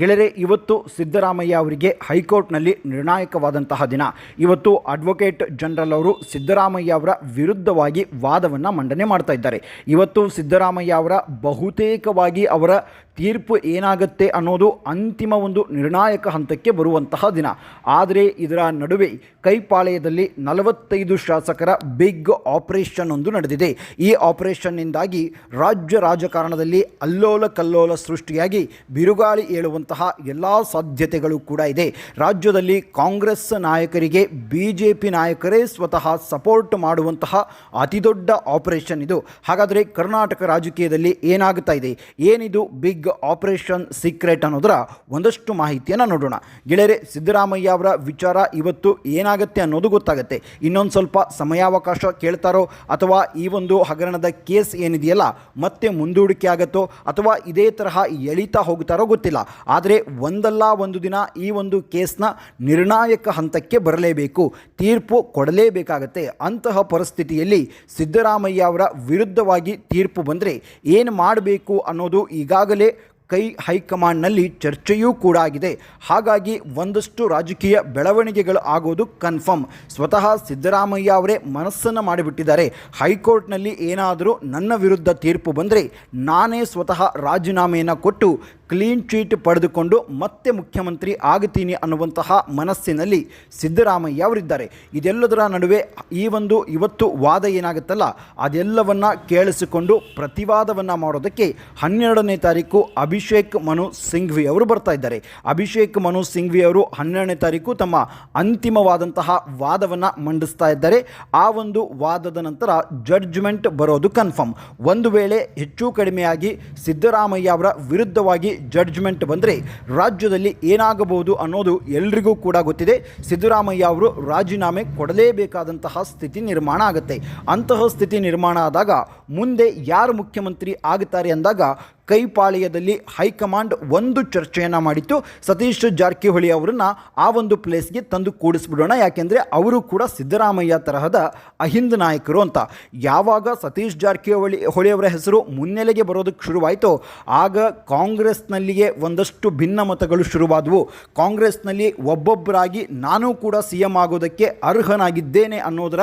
ಗೆಳೆಯರೆ, ಇವತ್ತು ಸಿದ್ದರಾಮಯ್ಯ ಅವರಿಗೆ ಹೈಕೋರ್ಟ್ನಲ್ಲಿ ನಿರ್ಣಾಯಕವಾದಂತಹ ದಿನ. ಇವತ್ತು ಅಡ್ವೊಕೇಟ್ ಜನರಲ್ ಅವರು ಸಿದ್ದರಾಮಯ್ಯ ಅವರ ವಿರುದ್ಧವಾಗಿ ವಾದವನ್ನು ಮಂಡನೆ ಮಾಡ್ತಾ ಇದ್ದಾರೆ. ಇವತ್ತು ಸಿದ್ದರಾಮಯ್ಯ ಅವರ ಬಹುತೇಕವಾಗಿ ಅವರ ತೀರ್ಪು ಏನಾಗುತ್ತೆ ಅನ್ನೋದು ಅಂತಿಮ ಒಂದು ನಿರ್ಣಾಯಕ ಹಂತಕ್ಕೆ ಬರುವಂತಹ ದಿನ. ಆದರೆ ಇದರ ನಡುವೆ ಕೈಪಾಳೆಯದಲ್ಲಿ ನಲವತ್ತೈದು ಶಾಸಕರ ಬಿಗ್ ಆಪರೇಷನ್ ಒಂದು ನಡೆದಿದೆ. ಈ ಆಪರೇಷನ್ನಿಂದಾಗಿ ರಾಜ್ಯ ರಾಜಕಾರಣದಲ್ಲಿ ಅಲ್ಲೋಲ ಕಲ್ಲೋಲ ಸೃಷ್ಟಿಯಾಗಿ ಬಿರುಗಾಳಿ ಏಳುವಂತಹ ಎಲ್ಲ ಸಾಧ್ಯತೆಗಳು ಕೂಡ ಇದೆ. ರಾಜ್ಯದಲ್ಲಿ ಕಾಂಗ್ರೆಸ್ ನಾಯಕರಿಗೆ ಬಿ ಜೆ ಪಿ ನಾಯಕರೇ ಸ್ವತಃ ಸಪೋರ್ಟ್ ಮಾಡುವಂತಹ ಅತಿದೊಡ್ಡ ಆಪರೇಷನ್ ಇದು. ಹಾಗಾದರೆ ಕರ್ನಾಟಕ ರಾಜಕೀಯದಲ್ಲಿ ಏನಾಗ್ತಾ ಇದೆ? ಏನಿದು ಬಿಗ್ ಆಪರೇಷನ್ ಸೀಕ್ರೆಟ್ ಅನ್ನೋದರ ಒಂದಷ್ಟು ಮಾಹಿತಿಯನ್ನು ನೋಡೋಣ. ಗೆಳೆಯರೆ, ಸಿದ್ದರಾಮಯ್ಯ ಅವರ ವಿಚಾರ ಇವತ್ತು ಏನಾಗುತ್ತೆ ಅನ್ನೋದು ಗೊತ್ತಾಗುತ್ತೆ. ಇನ್ನೊಂದು ಸ್ವಲ್ಪ ಸಮಯಾವಕಾಶ ಕೇಳ್ತಾರೋ ಅಥವಾ ಈ ಒಂದು ಹಗರಣದ ಕೇಸ್ ಏನಿದೆಯಲ್ಲ, ಮತ್ತೆ ಮುಂದೂಡಿಕೆ ಆಗುತ್ತೋ ಅಥವಾ ಇದೇ ತರಹ ಎಳಿತಾ ಹೋಗ್ತಾರೋ ಗೊತ್ತಿಲ್ಲ. ಆದರೆ ಒಂದಲ್ಲ ಒಂದು ದಿನ ಈ ಒಂದು ಕೇಸ್ನ ನಿರ್ಣಾಯಕ ಹಂತಕ್ಕೆ ಬರಲೇಬೇಕು, ತೀರ್ಪು ಕೊಡಲೇಬೇಕಾಗತ್ತೆ. ಅಂತಹ ಪರಿಸ್ಥಿತಿಯಲ್ಲಿ ಸಿದ್ದರಾಮಯ್ಯ ಅವರ ವಿರುದ್ಧವಾಗಿ ತೀರ್ಪು ಬಂದರೆ ಏನು ಮಾಡಬೇಕು ಅನ್ನೋದು ಈಗಾಗಲೇ ಕೈ ಹೈಕಮಾಂಡ್ನಲ್ಲಿ ಚರ್ಚೆಯೂ ಕೂಡ ಆಗಿದೆ. ಹಾಗಾಗಿ ಒಂದಷ್ಟು ರಾಜಕೀಯ ಬೆಳವಣಿಗೆಗಳು ಆಗೋದು ಕನ್ಫರ್ಮ್. ಸ್ವತಃ ಸಿದ್ದರಾಮಯ್ಯ ಅವರೇ ಮನಸ್ಸನ್ನು ಮಾಡಿಬಿಟ್ಟಿದ್ದಾರೆ. ಹೈಕೋರ್ಟ್ನಲ್ಲಿ ಏನಾದರೂ ನನ್ನ ವಿರುದ್ಧ ತೀರ್ಪು ಬಂದರೆ ನಾನೇ ಸ್ವತಃ ರಾಜೀನಾಮೆಯನ್ನು ಕೊಟ್ಟು ಕ್ಲೀನ್ ಚೀಟ್ ಪಡೆದುಕೊಂಡು ಮತ್ತೆ ಮುಖ್ಯಮಂತ್ರಿ ಆಗುತ್ತೀನಿ ಅನ್ನುವಂತಹ ಮನಸ್ಸಿನಲ್ಲಿ ಸಿದ್ದರಾಮಯ್ಯ ಅವರಿದ್ದಾರೆ. ಇದೆಲ್ಲದರ ನಡುವೆ ಈ ಒಂದು ಇವತ್ತು ವಾದ ಏನಾಗುತ್ತಲ್ಲ, ಅದೆಲ್ಲವನ್ನು ಕೇಳಿಸಿಕೊಂಡು ಪ್ರತಿವಾದವನ್ನು ಮಾಡೋದಕ್ಕೆ ಹನ್ನೆರಡನೇ ತಾರೀಕು ಅಭಿಷೇಕ್ ಮನು ಸಿಂಘ್ವಿ ಅವರು ಬರ್ತಾ ಇದ್ದಾರೆ. ಅಭಿಷೇಕ್ ಮನು ಸಿಂಘ್ವಿ ಅವರು ಹನ್ನೆರಡನೇ ತಾರೀಕು ತಮ್ಮ ಅಂತಿಮವಾದಂತಹ ವಾದವನ್ನು ಮಂಡಿಸ್ತಾ ಇದ್ದಾರೆ. ಆ ಒಂದು ವಾದದ ನಂತರ ಜಡ್ಜ್ಮೆಂಟ್ ಬರೋದು ಕನ್ಫರ್ಮ್ ಒಂದು ವೇಳೆ ಹೆಚ್ಚು ಕಡಿಮೆಯಾಗಿ ಸಿದ್ದರಾಮಯ್ಯ ಅವರ ವಿರುದ್ಧವಾಗಿ ಜಡ್ಜ್ಮೆಂಟ್ ಬಂದರೆ ರಾಜ್ಯದಲ್ಲಿ ಏನಾಗಬಹುದು ಅನ್ನೋದು ಎಲ್ರಿಗೂ ಕೂಡ ಗೊತ್ತಿದೆ. ಸಿದ್ದರಾಮಯ್ಯ ಅವರು ರಾಜೀನಾಮೆ ಕೊಡಲೇಬೇಕಾದಂತಹ ಸ್ಥಿತಿ ನಿರ್ಮಾಣ ಆಗುತ್ತೆ. ಅಂತಹ ಸ್ಥಿತಿ ನಿರ್ಮಾಣ ಆದಾಗ ಮುಂದೆ ಯಾರು ಮುಖ್ಯಮಂತ್ರಿ ಆಗುತ್ತಾರೆ ಅಂದಾಗ ಕೈಪಾಳ್ಯದಲ್ಲಿ ಹೈಕಮಾಂಡ್ ಒಂದು ಚರ್ಚೆಯನ್ನು ಮಾಡಿತ್ತು. ಸತೀಶ್ ಜಾರಕಿಹೊಳಿ ಅವರನ್ನು ಆ ಒಂದು ಪ್ಲೇಸ್ಗೆ ತಂದು ಕೂಡಿಸ್ಬಿಡೋಣ. ಯಾಕೆಂದರೆ ಅವರು ಕೂಡ ಸಿದ್ದರಾಮಯ್ಯ ತರಹದ ಅಹಿಂದ ನಾಯಕರು ಅಂತ. ಯಾವಾಗ ಸತೀಶ್ ಜಾರಕಿಹೊಳಿ ಹೊಳಿಯವರ ಹೆಸರು ಮುನ್ನೆಲೆಗೆ ಬರೋದಕ್ಕೆ ಶುರುವಾಯಿತು, ಆಗ ಕಾಂಗ್ರೆಸ್ನಲ್ಲಿಯೇ ಒಂದಷ್ಟು ಭಿನ್ನ ಮತಗಳು ಶುರುವಾದವು. ಕಾಂಗ್ರೆಸ್ನಲ್ಲಿ ಒಬ್ಬೊಬ್ಬರಾಗಿ ನಾನು ಕೂಡ ಸಿ ಎಂ ಆಗೋದಕ್ಕೆ ಅರ್ಹನಾಗಿದ್ದೇನೆ ಅನ್ನೋದರ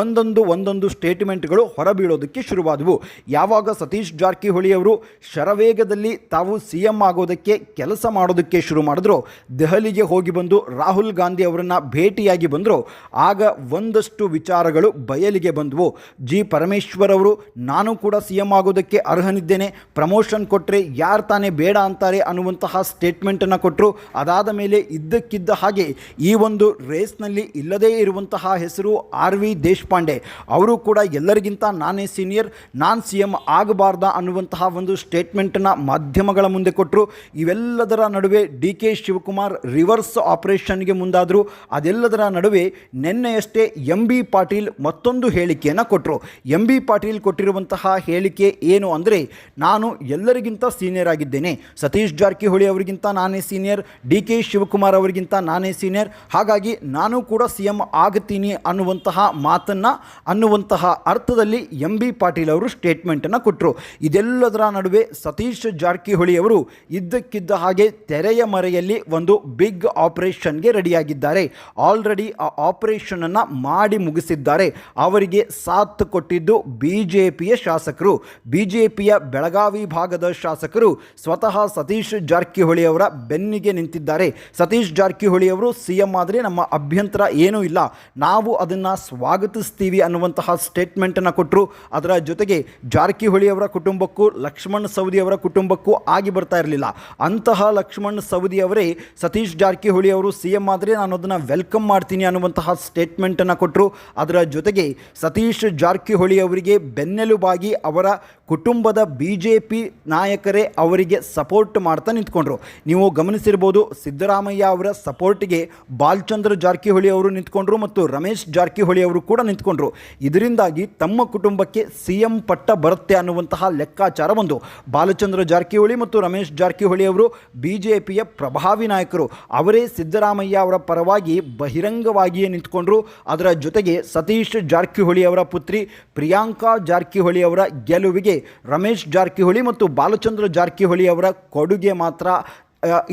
ಒಂದೊಂದು ಒಂದೊಂದು ಸ್ಟೇಟ್ಮೆಂಟ್ಗಳು ಹೊರಬೀಳೋದಕ್ಕೆ ಶುರುವಾದವು. ಯಾವಾಗ ಸತೀಶ್ ಜಾರಕಿಹೊಳಿ ಅವರು ಶರವೇಗದಲ್ಲಿ ತಾವು ಸಿ ಎಂ ಆಗೋದಕ್ಕೆ ಕೆಲಸ ಮಾಡೋದಕ್ಕೆ ಶುರು ಮಾಡಿದ್ರು. ದೆಹಲಿಗೆ ಹೋಗಿ ಬಂದು ರಾಹುಲ್ ಗಾಂಧಿ ಅವರನ್ನು ಭೇಟಿಯಾಗಿ ಬಂದರು. ಆಗ ಒಂದಷ್ಟು ವಿಚಾರಗಳು ಬಯಲಿಗೆ ಬಂದವು. ಜಿ ಪರಮೇಶ್ವರ್ ಅವರು, ನಾನು ಕೂಡ ಸಿ ಎಂ ಆಗೋದಕ್ಕೆ ಅರ್ಹನಿದ್ದೇನೆ. ಪ್ರಮೋಷನ್ ಕೊಟ್ಟರೆ ಯಾರು ತಾನೇ ಬೇಡ ಅಂತಾರೆ ಅನ್ನುವಂತಹ ಸ್ಟೇಟ್ಮೆಂಟನ್ನು ಕೊಟ್ಟರು ಅದಾದ ಮೇಲೆ ಇದ್ದಕ್ಕಿದ್ದ ಹಾಗೆ ಈ ಒಂದು ರೇಸ್ನಲ್ಲಿ ಇಲ್ಲದೇ ಇರುವಂತಹ ಹೆಸರು ಆರ್ ವಿ ದೇಶಪಾಂಡೆ. ಅವರು ಕೂಡ ಎಲ್ಲರಿಗಿಂತ ನಾನೇ ಸೀನಿಯರ್. ನಾನು ಸಿ ಎಂ ಆಗಬಾರ್ದ ಅನ್ನುವಂತಹ ಒಂದು ಸ್ಟೇಟ್ಮೆಂಟನ್ನು ಮಾಧ್ಯಮಗಳ ಮುಂದೆ ಕೊಟ್ಟರು ಇವೆಲ್ಲದರ ನಡುವೆ ಡಿ ಕೆ ಶಿವಕುಮಾರ್ ರಿವರ್ಸ್ ಆಪರೇಷನ್ಗೆ ಮುಂದಾದರು. ಅದೆಲ್ಲದರ ನಡುವೆ ನಿನ್ನೆಯಷ್ಟೇ ಎಂ ಬಿ ಪಾಟೀಲ್ ಮತ್ತೊಂದು ಹೇಳಿಕೆಯನ್ನು ಕೊಟ್ಟರು ಎಂ ಬಿ ಪಾಟೀಲ್ ಕೊಟ್ಟಿರುವಂತಹ ಹೇಳಿಕೆ ಏನು ಅಂದರೆ, ನಾನು ಎಲ್ಲರಿಗಿಂತ ಸೀನಿಯರ್ ಆಗಿದ್ದೇನೆ. ಸತೀಶ್ ಜಾರಕಿಹೊಳಿ ಅವರಿಗಿಂತ ನಾನೇ ಸೀನಿಯರ್ ಡಿ ಕೆ ಶಿವಕುಮಾರ್ ಅವರಿಗಿಂತ ನಾನೇ ಸೀನಿಯರ್ ಹಾಗಾಗಿ ನಾನು ಕೂಡ ಸಿ ಎಂ ಆಗುತ್ತೀನಿ ಅನ್ನುವಂತಹ ಮಾತನ್ನು, ಅನ್ನುವಂತಹ ಅರ್ಥದಲ್ಲಿ ಎಂ ಬಿ ಪಾಟೀಲ್ ಅವರು ಸ್ಟೇಟ್ಮೆಂಟನ್ನು ಕೊಟ್ಟರು ಇದೆಲ್ಲದರ ನಡುವೆ ಸತೀಶ್ ಜಾರಕಿಹೊಳಿ ಅವರು ಇದ್ದಕ್ಕಿದ್ದ ಹಾಗೆ ತೆರೆಯ ಮರೆಯಲ್ಲಿ ಒಂದು ಬಿಗ್ ಆಪರೇಷನ್ಗೆ ರೆಡಿಯಾಗಿದ್ದಾರೆ. ಆಲ್ರೆಡಿ ಆ ಆಪರೇಷನನ್ನು ಮಾಡಿ ಮುಗಿಸಿದ್ದಾರೆ. ಅವರಿಗೆ ಸಾಥ್ ಕೊಟ್ಟಿದ್ದು ಬಿ ಜೆ ಶಾಸಕರು. ಬಿ ಜೆ ಪಿಯ ಬೆಳಗಾವಿ ಭಾಗದ ಶಾಸಕರು ಸ್ವತಃ ಸತೀಶ್ ಜಾರಕಿಹೊಳಿ ಅವರ ಬೆನ್ನಿಗೆ ನಿಂತಿದ್ದಾರೆ. ಸತೀಶ್ ಜಾರಕಿಹೊಳಿ ಅವರು ಸಿ ಎಂ ಆದರೆ ನಮ್ಮ ಅಭ್ಯಂತರ ಏನೂ ಇಲ್ಲ. ನಾವು ಅದನ್ನು ಸ್ವಾಗತಿಸ್ತೀವಿ ಅನ್ನುವಂತಹ ಸ್ಟೇಟ್ಮೆಂಟನ್ನು ಕೊಟ್ಟರು ಅದರ ಜೊತೆಗೆ ಜಾರಕಿಹೊಳಿ ಅವರ ಕುಟುಂಬಕ್ಕೂ ಲಕ್ಷ್ಮಣ್ ಅವರ ಕುಟುಂಬಕ್ಕೂ ಆಗಿ ಬರ್ತಾ ಇರಲಿಲ್ಲ. ಅಂತಹ ಲಕ್ಷ್ಮಣ್ ಸವದಿ ಅವರೇ ಸತೀಶ್ ಜಾರಕಿಹೊಳಿ ಅವರು ಸಿ ಎಂ ಆದರೆ ನಾನು ಅದನ್ನು ವೆಲ್ಕಮ್ ಮಾಡ್ತೀನಿ ಅನ್ನುವಂತಹ ಸ್ಟೇಟ್ಮೆಂಟನ್ನು ಕೊಟ್ಟರು ಅದರ ಜೊತೆಗೆ ಸತೀಶ್ ಜಾರಕಿಹೊಳಿ ಅವರಿಗೆ ಬೆನ್ನೆಲುಬಾಗಿ ಅವರ ಕುಟುಂಬದ ಬಿ ಜೆ ಪಿ ನಾಯಕರೇ ಅವರಿಗೆ ಸಪೋರ್ಟ್ ಮಾಡ್ತಾ ನಿಂತ್ಕೊಂಡ್ರು. ನೀವು ಗಮನಿಸಿರ್ಬೋದು ಸಿದ್ದರಾಮಯ್ಯ ಅವರ ಸಪೋರ್ಟ್ಗೆ ಬಾಲ್ಚಂದ್ರ ಜಾರಕಿಹೊಳಿ ಅವರು ನಿಂತ್ಕೊಂಡ್ರು ಮತ್ತು ರಮೇಶ್ ಜಾರಕಿಹೊಳಿ ಅವರು ಕೂಡ ನಿಂತ್ಕೊಂಡ್ರು. ಇದರಿಂದಾಗಿ ತಮ್ಮ ಕುಟುಂಬಕ್ಕೆ ಸಿ ಎಂ ಪಟ್ಟ ಬರುತ್ತೆ ಅನ್ನುವಂತಹ ಲೆಕ್ಕಾಚಾರ ಒಂದು ಬಾಲಚಂದ್ರ ಜಾರಕಿಹೊಳಿ ಮತ್ತು ರಮೇಶ್ ಜಾರಕಿಹೊಳಿ ಅವರು ಬಿ ಜೆ ಪಿಯ ಪ್ರಭಾವಿ ನಾಯಕರು. ಅವರೇ ಸಿದ್ದರಾಮಯ್ಯ ಅವರ ಪರವಾಗಿ ಬಹಿರಂಗವಾಗಿಯೇ ನಿಂತ್ಕೊಂಡ್ರು. ಅದರ ಜೊತೆಗೆ ಸತೀಶ್ ಜಾರಕಿಹೊಳಿ ಅವರ ಪುತ್ರಿ ಪ್ರಿಯಾಂಕಾ ಜಾರಕಿಹೊಳಿ ಅವರ ಗೆಲುವಿಗೆ ರಮೇಶ್ ಜಾರಕಿಹೊಳಿ ಮತ್ತು ಬಾಲಚಂದ್ರ ಜಾರಕಿಹೊಳಿ ಅವರ ಕೊಡುಗೆ ಮಾತ್ರ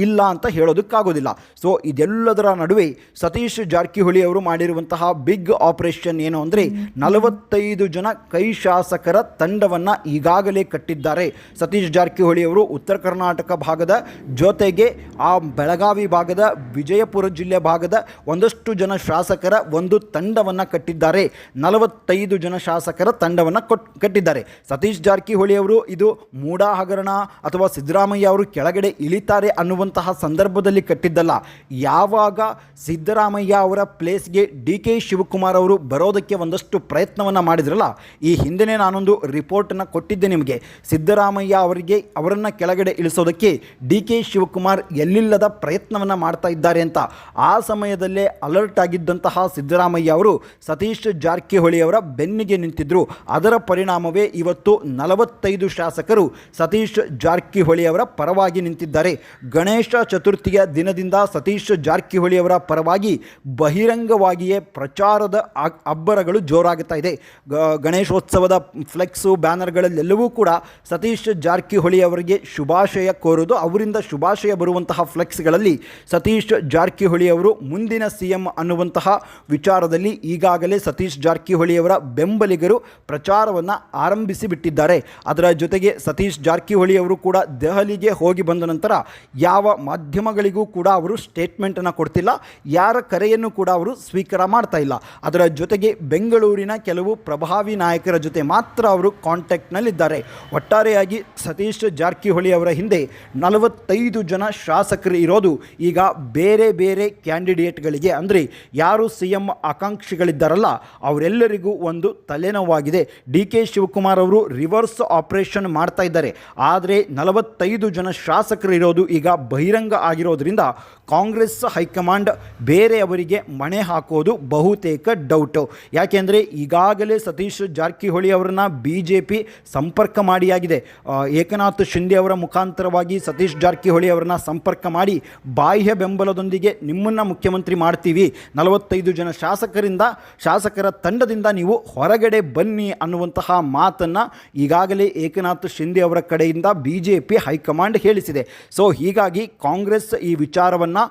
ಇಲ್ಲ ಅಂತ ಹೇಳೋದಕ್ಕಾಗೋದಿಲ್ಲ. ಸೊ ಇದೆಲ್ಲದರ ನಡುವೆ ಸತೀಶ್ ಜಾರಕಿಹೊಳಿ ಅವರು ಮಾಡಿರುವಂತಹ ಬಿಗ್ ಆಪರೇಷನ್ ಏನು ಅಂದರೆ ನಲವತ್ತೈದು ಜನ ಕೈ ಶಾಸಕರ ತಂಡವನ್ನು ಈಗಾಗಲೇ ಕಟ್ಟಿದ್ದಾರೆ. ಸತೀಶ್ ಜಾರಕಿಹೊಳಿ ಅವರು ಉತ್ತರ ಕರ್ನಾಟಕ ಭಾಗದ ಜೊತೆಗೆ ಆ ಬೆಳಗಾವಿ ಭಾಗದ ವಿಜಯಪುರ ಜಿಲ್ಲೆ ಭಾಗದ ಒಂದಷ್ಟು ಜನ ಶಾಸಕರ ಒಂದು ತಂಡವನ್ನು ಕಟ್ಟಿದ್ದಾರೆ. ನಲವತ್ತೈದು ಜನ ಶಾಸಕರ ತಂಡವನ್ನು ಕೊಟ್, ಕಟ್ಟಿದ್ದಾರೆ. ಸತೀಶ್ ಜಾರಕಿಹೊಳಿ ಅವರು ಇದು ಮೂಡಾ ಹಗರಣ ಅಥವಾ ಸಿದ್ದರಾಮಯ್ಯ ಅವರು ಕೆಳಗಡೆ ಇಳಿತಾರೆ ಅನ್ನುವಂತಹ ಸಂದರ್ಭದಲ್ಲಿ ಕಟ್ಟಿದ್ದಲ್ಲ. ಯಾವಾಗ ಸಿದ್ದರಾಮಯ್ಯ ಅವರ ಪ್ಲೇಸ್ಗೆ ಡಿ ಕೆ ಶಿವಕುಮಾರ್ ಅವರು ಬರೋದಕ್ಕೆ ಒಂದಷ್ಟು ಪ್ರಯತ್ನವನ್ನು ಮಾಡಿದ್ರಲ್ಲ, ಈ ಹಿಂದೆನೇ ನಾನೊಂದು ರಿಪೋರ್ಟನ್ನು ಕೊಟ್ಟಿದ್ದೆ ನಿಮಗೆ. ಸಿದ್ದರಾಮಯ್ಯ ಅವರಿಗೆ ಅವರನ್ನು ಕೆಳಗಡೆ ಇಳಿಸೋದಕ್ಕೆ ಡಿ ಕೆ ಶಿವಕುಮಾರ್ ಎಲ್ಲಿಲ್ಲದ ಪ್ರಯತ್ನವನ್ನು ಮಾಡ್ತಾ ಇದ್ದಾರೆ ಅಂತ. ಆ ಸಮಯದಲ್ಲೇ ಅಲರ್ಟ್ ಆಗಿದ್ದಂತಹ ಸಿದ್ದರಾಮಯ್ಯ ಅವರು ಸತೀಶ್ ಜಾರಕಿಹೊಳಿ ಅವರ ಬೆನ್ನಿಗೆ ನಿಂತಿದ್ದರು ಅದರ ಪರಿಣಾಮವೇ ಇವತ್ತು ನಲವತ್ತೈದು ಶಾಸಕರು ಸತೀಶ್ ಜಾರಕಿಹೊಳಿ ಅವರ ಪರವಾಗಿ ನಿಂತಿದ್ದಾರೆ. ಗಣೇಶ ಚತುರ್ಥಿಯ ದಿನದಿಂದ ಸತೀಶ್ ಜಾರಕಿಹೊಳಿ ಅವರ ಪರವಾಗಿ ಬಹಿರಂಗವಾಗಿಯೇ ಪ್ರಚಾರದ ಅಬ್ಬರಗಳು ಜೋರಾಗುತ್ತಾ ಇದೆ. ಗಣೇಶೋತ್ಸವದ ಫ್ಲೆಕ್ಸು, ಬ್ಯಾನರ್ಗಳಲ್ಲೆಲ್ಲವೂ ಕೂಡ ಸತೀಶ್ ಜಾರಕಿಹೊಳಿ ಅವರಿಗೆ ಶುಭಾಶಯ ಕೋರುವುದು. ಅವರಿಂದ ಶುಭಾಶಯ ಬರುವಂತಹ ಫ್ಲೆಕ್ಸ್ಗಳಲ್ಲಿ ಸತೀಶ್ ಜಾರಕಿಹೊಳಿ ಅವರು ಮುಂದಿನ ಸಿ ಎಂ ಅನ್ನುವಂತಹ ವಿಚಾರದಲ್ಲಿ ಈಗಾಗಲೇ ಸತೀಶ್ ಜಾರಕಿಹೊಳಿ ಅವರ ಬೆಂಬಲಿಗರು ಪ್ರಚಾರವನ್ನು ಆರಂಭಿಸಿ ಬಿಟ್ಟಿದ್ದಾರೆ. ಅದರ ಜೊತೆಗೆ ಸತೀಶ್ ಜಾರಕಿಹೊಳಿ ಅವರು ಕೂಡ ದೆಹಲಿಗೆ ಹೋಗಿ ಬಂದ ನಂತರ ಯಾವ ಮಾಧ್ಯಮಗಳಿಗೂ ಕೂಡ ಅವರು ಸ್ಟೇಟ್ಮೆಂಟನ್ನು ಕೊಡ್ತಿಲ್ಲ, ಯಾರ ಕರೆಯನ್ನು ಕೂಡ ಅವರು ಸ್ವೀಕಾರ ಮಾಡ್ತಾ ಇಲ್ಲ. ಅದರ ಜೊತೆಗೆ ಬೆಂಗಳೂರಿನ ಕೆಲವು ಪ್ರಭಾವಿ ನಾಯಕರ ಜೊತೆ ಮಾತ್ರ ಅವರು ಕಾಂಟ್ಯಾಕ್ಟ್ನಲ್ಲಿದ್ದಾರೆ ಒಟ್ಟಾರೆಯಾಗಿ ಸತೀಶ್ ಜಾರಕಿಹೊಳಿ ಅವರ ಹಿಂದೆ ನಲವತ್ತೈದು ಜನ ಶಾಸಕರು ಇರೋದು, ಈಗ ಬೇರೆ ಬೇರೆ ಕ್ಯಾಂಡಿಡೇಟ್ಗಳಿಗೆ ಅಂದರೆ ಯಾರು ಸಿ ಎಂ ಆಕಾಂಕ್ಷಿಗಳಿದ್ದಾರಲ್ಲ, ಅವರೆಲ್ಲರಿಗೂ ಒಂದು ತಲೆನೋವಾಗಿದೆ. ಡಿ ಕೆ ಶಿವಕುಮಾರ್ ಅವರು ರಿವರ್ಸ್ ಆಪರೇಷನ್ ಮಾಡ್ತಾ ಇದ್ದಾರೆ. ಆದರೆ ನಲವತ್ತೈದು ಜನ ಶಾಸಕರು ಇರೋದು ಈಗ ಬಹಿರಂಗ ಆಗಿರೋದ್ರಿಂದ ಕಾಂಗ್ರೆಸ್ ಹೈಕಮಾಂಡ್ ಬೇರೆಯವರಿಗೆ ಮಣೆ ಹಾಕೋದು ಬಹುತೇಕ ಡೌಟು. ಯಾಕೆಂದರೆ ಈಗಾಗಲೇ ಸತೀಶ್ ಜಾರಕಿಹೊಳಿ ಅವರನ್ನು ಬಿ ಜೆ ಪಿ ಸಂಪರ್ಕ ಮಾಡಿಯಾಗಿದೆ. ಏಕನಾಥ್ ಶಿಂದೆ ಅವರ ಮುಖಾಂತರವಾಗಿ ಸತೀಶ್ ಜಾರಕಿಹೊಳಿ ಅವರನ್ನ ಸಂಪರ್ಕ ಮಾಡಿ ಬಾಹ್ಯ ಬೆಂಬಲದೊಂದಿಗೆ ನಿಮ್ಮನ್ನು ಮುಖ್ಯಮಂತ್ರಿ ಮಾಡ್ತೀವಿ. ನಲವತ್ತೈದು ಜನ ಶಾಸಕರಿಂದ, ಶಾಸಕರ ತಂಡದಿಂದ ನೀವು ಹೊರಗಡೆ ಬನ್ನಿ ಅನ್ನುವಂತಹ ಮಾತನ್ನು ಈಗಾಗಲೇ ಏಕನಾಥ್ ಶಿಂದೆ ಅವರ ಕಡೆಯಿಂದ B J P high command ಹೇಳಿಸಿದೆ. So, ಹೀಗಾಗಿ ಕಾಂಗ್ರೆಸ್ ಈ ವಿಚಾರವನ್ನು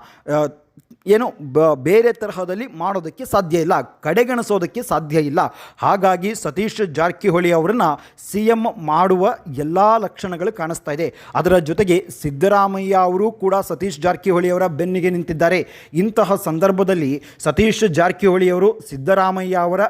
ಏನು ಬ, ಬೇರೆ ತರಹದಲ್ಲಿ ಮಾಡೋದಕ್ಕೆ ಸಾಧ್ಯ ಇಲ್ಲ, ಕಡೆಗಣಿಸೋದಕ್ಕೆ ಸಾಧ್ಯ ಇಲ್ಲ. ಹಾಗಾಗಿ ಸತೀಶ್ ಜಾರಕಿಹೊಳಿ ಅವರನ್ನು ಸಿ ಎಂ ಮಾಡುವ ಎಲ್ಲ ಲಕ್ಷಣಗಳು ಕಾಣಿಸ್ತಾ ಇದೆ. ಅದರ ಜೊತೆಗೆ ಸಿದ್ದರಾಮಯ್ಯ ಅವರು ಕೂಡ ಸತೀಶ್ ಜಾರಕಿಹೊಳಿ ಅವರ ಬೆನ್ನಿಗೆ ನಿಂತಿದ್ದಾರೆ. ಇಂತಹ ಸಂದರ್ಭದಲ್ಲಿ ಸತೀಶ್ ಜಾರಕಿಹೊಳಿ ಅವರು ಸಿದ್ದರಾಮಯ್ಯ ಅವರ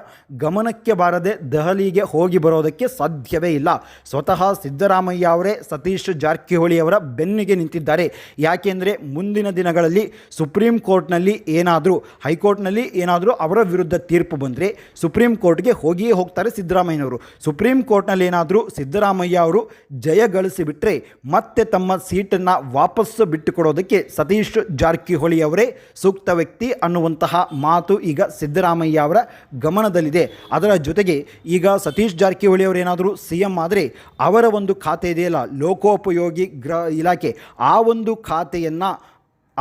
ಗಮನಕ್ಕೆ ಬಾರದೆ ದೆಹಲಿಗೆ ಹೋಗಿ ಬರೋದಕ್ಕೆ ಸಾಧ್ಯವೇ ಇಲ್ಲ. ಸ್ವತಃ ಸಿದ್ದರಾಮಯ್ಯ ಅವರೇ ಸತೀಶ್ ಜಾರಕಿಹೊಳಿ ಅವರ ಬೆನ್ನಿಗೆ ನಿಂತಿದ್ದಾರೆ. ಯಾಕೆಂದರೆ ಮುಂದಿನ ದಿನಗಳಲ್ಲಿ ಸುಪ್ರೀಂ ಕೋರ್ಟ್ನಲ್ಲಿ ಏನಾದರೂ, ಹೈಕೋರ್ಟ್ನಲ್ಲಿ ಏನಾದರೂ ಅವರ ವಿರುದ್ಧ ತೀರ್ಪು ಬಂದರೆ ಸುಪ್ರೀಂ ಕೋರ್ಟ್ಗೆ ಹೋಗಿಯೇ ಹೋಗ್ತಾರೆ ಸಿದ್ದರಾಮಯ್ಯನವರು. ಸುಪ್ರೀಂ ಕೋರ್ಟ್ನಲ್ಲಿ ಏನಾದರೂ ಸಿದ್ದರಾಮಯ್ಯ ಅವರು ಜಯ ಗಳಿಸಿಬಿಟ್ರೆ ಮತ್ತೆ ತಮ್ಮ ಸೀಟನ್ನು ವಾಪಸ್ಸು ಬಿಟ್ಟುಕೊಡೋದಕ್ಕೆ ಸತೀಶ್ ಜಾರಕಿಹೊಳಿ ಅವರೇ ಸೂಕ್ತ ವ್ಯಕ್ತಿ ಅನ್ನುವಂತಹ ಮಾತು ಈಗ ಸಿದ್ದರಾಮಯ್ಯ ಅವರ ಗಮನದಲ್ಲಿದೆ. ಅದರ ಜೊತೆಗೆ ಈಗ ಸತೀಶ್ ಜಾರಕಿಹೊಳಿ ಅವರು ಏನಾದರೂ ಸಿ ಎಂ ಆದರೆ ಅವರ ಒಂದು ಖಾತೆ ಇದೆಯಲ್ಲ, ಲೋಕೋಪಯೋಗಿ ಗ್ರ ಇಲಾಖೆ, ಆ ಒಂದು ಖಾತೆಯನ್ನು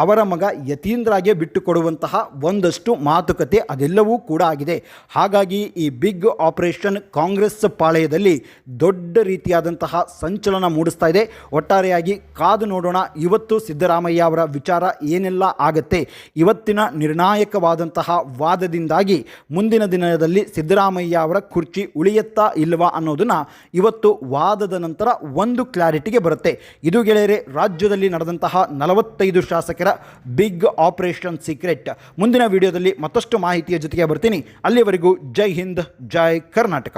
ಅವರ ಮಗ ಯತೀಂದ್ರಾಗೆ ಬಿಟ್ಟುಕೊಡುವಂತಹ ಒಂದಷ್ಟು ಮಾತುಕತೆ ಅದೆಲ್ಲವೂ ಕೂಡ ಆಗಿದೆ. ಹಾಗಾಗಿ ಈ ಬಿಗ್ ಆಪರೇಷನ್ ಕಾಂಗ್ರೆಸ್ ಪಾಳೆಯದಲ್ಲಿ ದೊಡ್ಡ ರೀತಿಯಾದಂತಹ ಸಂಚಲನ ಮೂಡಿಸ್ತಾ ಇದೆ. ಒಟ್ಟಾರೆಯಾಗಿ ಕಾದು ನೋಡೋಣ, ಇವತ್ತು ಸಿದ್ದರಾಮಯ್ಯ ಅವರ ವಿಚಾರ ಏನೆಲ್ಲ ಆಗತ್ತೆ? ಇವತ್ತಿನ ನಿರ್ಣಾಯಕವಾದಂತಹ ವಾದದಿಂದಾಗಿ ಮುಂದಿನ ದಿನದಲ್ಲಿ ಸಿದ್ದರಾಮಯ್ಯ ಅವರ ಕುರ್ಚಿ ಉಳಿಯತ್ತಾ ಇಲ್ವಾ ಅನ್ನೋದನ್ನು ಇವತ್ತು ವಾದದ ನಂತರ ಒಂದು ಕ್ಲಾರಿಟಿಗೆ ಬರುತ್ತೆ. ಇದು ಗೆಳೆಯರೆ, ರಾಜ್ಯದಲ್ಲಿ ನಡೆದಂತಹ ನಲವತ್ತೈದು ಶಾಸಕರ ಬಿಗ್ ಆಪರೇಷನ್ ಸೀಕ್ರೆಟ್. ಮುಂದಿನ ವಿಡಿಯೋದಲ್ಲಿ ಮತ್ತಷ್ಟು ಮಾಹಿತಿಯ ಜೊತೆಗೆ ಬರ್ತೀನಿ. ಅಲ್ಲಿವರೆಗೂ ಜೈ ಹಿಂದ್ ಜೈ ಕರ್ನಾಟಕ.